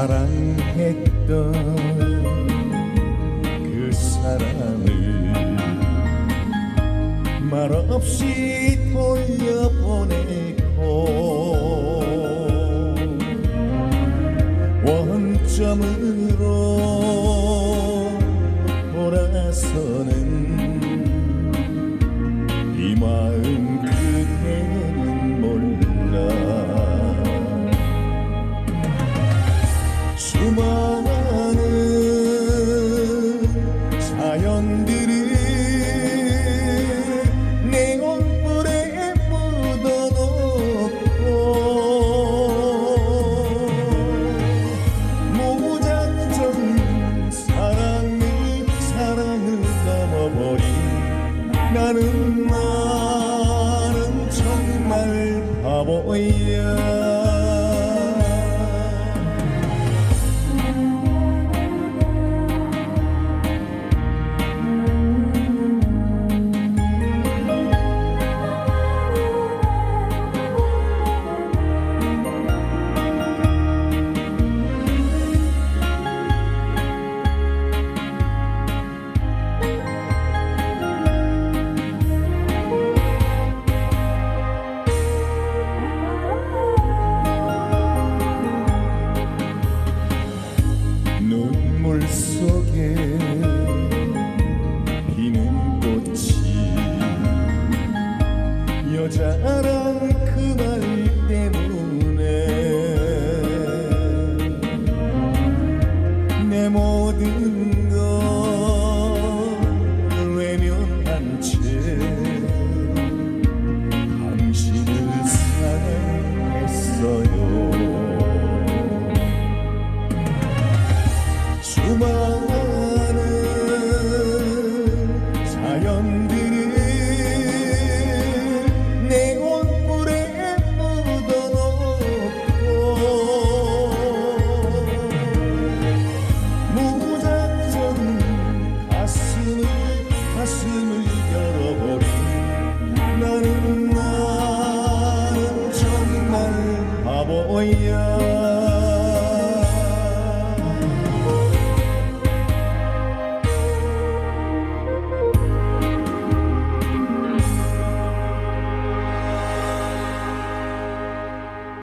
사랑했던 그 사람을 말없이 돌려보내고 원점으로 돌아서는 수많은 사연들을 내 얼굴에 묻어놓고 무작정 사랑을 사랑을 넘어버린 나는 나는 정말 바보야 속에 피는 꽃이 여자란 그 말 때문에 내 모든 수많은 사연들을 내 얼굴에 묻어놓고 무작정 가슴을 가슴을 열어버린 나는 나는 정말 바보야